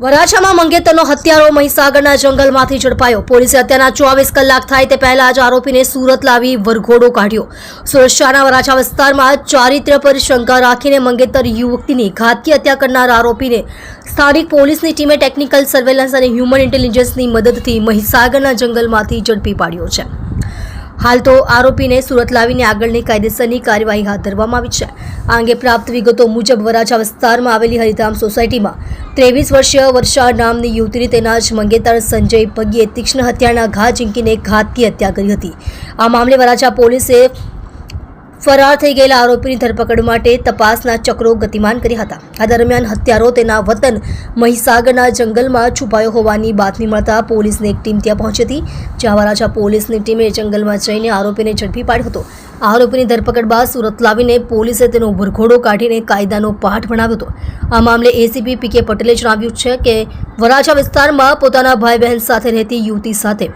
વરાછામાં મંગેતરનો હત્યારો મહીસાગરના જંગલમાંથી ઝડપાયો. પોલીસે હત્યાના ચોવીસ કલાક થાય તે પહેલા જ આરોપીને સુરત લાવી વરઘોડો કાઢ્યો. સુરક્ષાના વરાછા વિસ્તારમાં ચારિત્ર્ય પર શંકા રાખીને મંગેતર યુવતીની ઘાતકી હત્યા કરનાર આરોપીને સ્થાનિક પોલીસની ટીમે ટેકનિકલ સર્વેલન્સ અને હ્યુમન ઇન્ટેલિજન્સની મદદથી મહીસાગરના જંગલમાંથી ઝડપી પાડ્યો છે. હાલ તો આરોપીને સુરત લાવીને આગળની કાયદેસરની કાર્યવાહી હાથ ધરવામાં આવી છે. આ અંગે પ્રાપ્ત વિગતો મુજબ વરાછા વિસ્તારમાં આવેલી હરિધામ સોસાયટીમાં ત્રેવીસ વર્ષીય વર્ષા નામની યુવતીની તેના જ મંગેતર સંજય પગીએ તીક્ષ્ણ હત્યાના ઘા ઝીંકીને ઘાતકી હત્યા કરી હતી. આ મામલે વરાછા પોલીસે ફરાર થઈ ગયેલા આરોપીની ધરપકડ માટે તપાસના ચક્રો ગતિમાન કર્યા હતા. આ દરમિયાન હત્યારો તેના વતન મહીસાગરના જંગલમાં છુપાયો હોવાની બાતમી મળતા પોલીસની એક ટીમ ત્યાં પહોંચી હતી. વરાછા પોલીસની ટીમે જંગલમાં જઈને આરોપીને ઝડપી પાડ્યો હતો. આરોપીની ધરપકડ બાદ સુરત લાવીને પોલીસે તેનો વરઘોડો કાઢીને કાયદાનો પાઠ ભણાવ્યો હતો. આ મામલે એસીપી પી કે પટેલે જણાવ્યું છે કે વરાછા વિસ્તારમાં પોતાના ભાઈ બહેન સાથે રહેતી યુવતી સાથે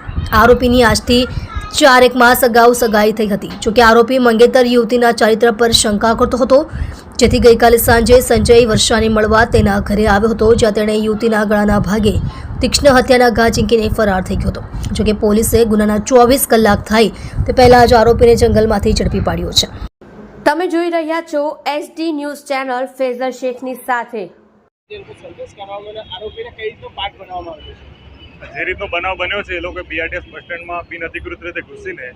આરોપીની આજથી ચારેક માસ અગાઉ સગાઈ થઈ હતી. જોકે આરોપી મંગેતર યુવતીના ચારિત્ર પર શંકા કરતો હતો. જેથી ગઈકાલે સાંજે સંજય વર્ષાને મળવા તેના ઘરે આવ્યો હતો જ્યાં તેણે યુવતીના ગળાના ભાગે તીક્ષ્ણ હત્યાના ઘા ચીંકીને ફરાર થઈ ગયો હતો. જોકે પોલીસે ગુનાના ચોવીસ કલાક થાય તે પહેલા જ આરોપીને જંગલમાંથી ઝડપી પાડ્યો છે. તમે જોઈ રહ્યા છો એસડી ન્યૂઝ ચેનલ ફેઝર શેખની સાથે. આરોપીને કઈ રીતનો પાઠ બનાવવામાં આવ્યો છે? જે રીતનો બનાવ બન્યો છે એ લોકો બીઆરટીએસ બસ સ્ટેન્ડમાં બિનઅધિકૃત રીતે ઘૂસીને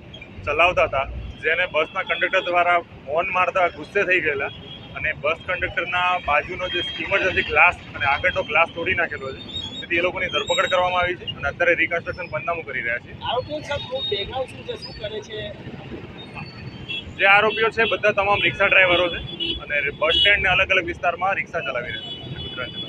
ચલાવતા હતા જેને બસના કંડક્ટર દ્વારા હોર્ન મારતા ગુસ્સે થઈ ગયેલા અને બસ કંડક્ટરના બાજુનો જે સ્ટીમર ઇમરજન્સી ગ્લાસ અને આગળનો ગ્લાસ તોડી નાખેલો છે તેથી એ લોકોની ધરપકડ કરવામાં આવી છે અને અત્યારે રિકન્સ્ટ્રક્શન પંચનામું કરી રહ્યા છે. છે છે? જે આરોપીઓ છે બધા તમામ રિક્ષા ડ્રાઈવરો છે અને બસ સ્ટેન્ડને અલગ અલગ વિસ્તારમાં રિક્ષા ચલાવી રહ્યા છે ગુજરાત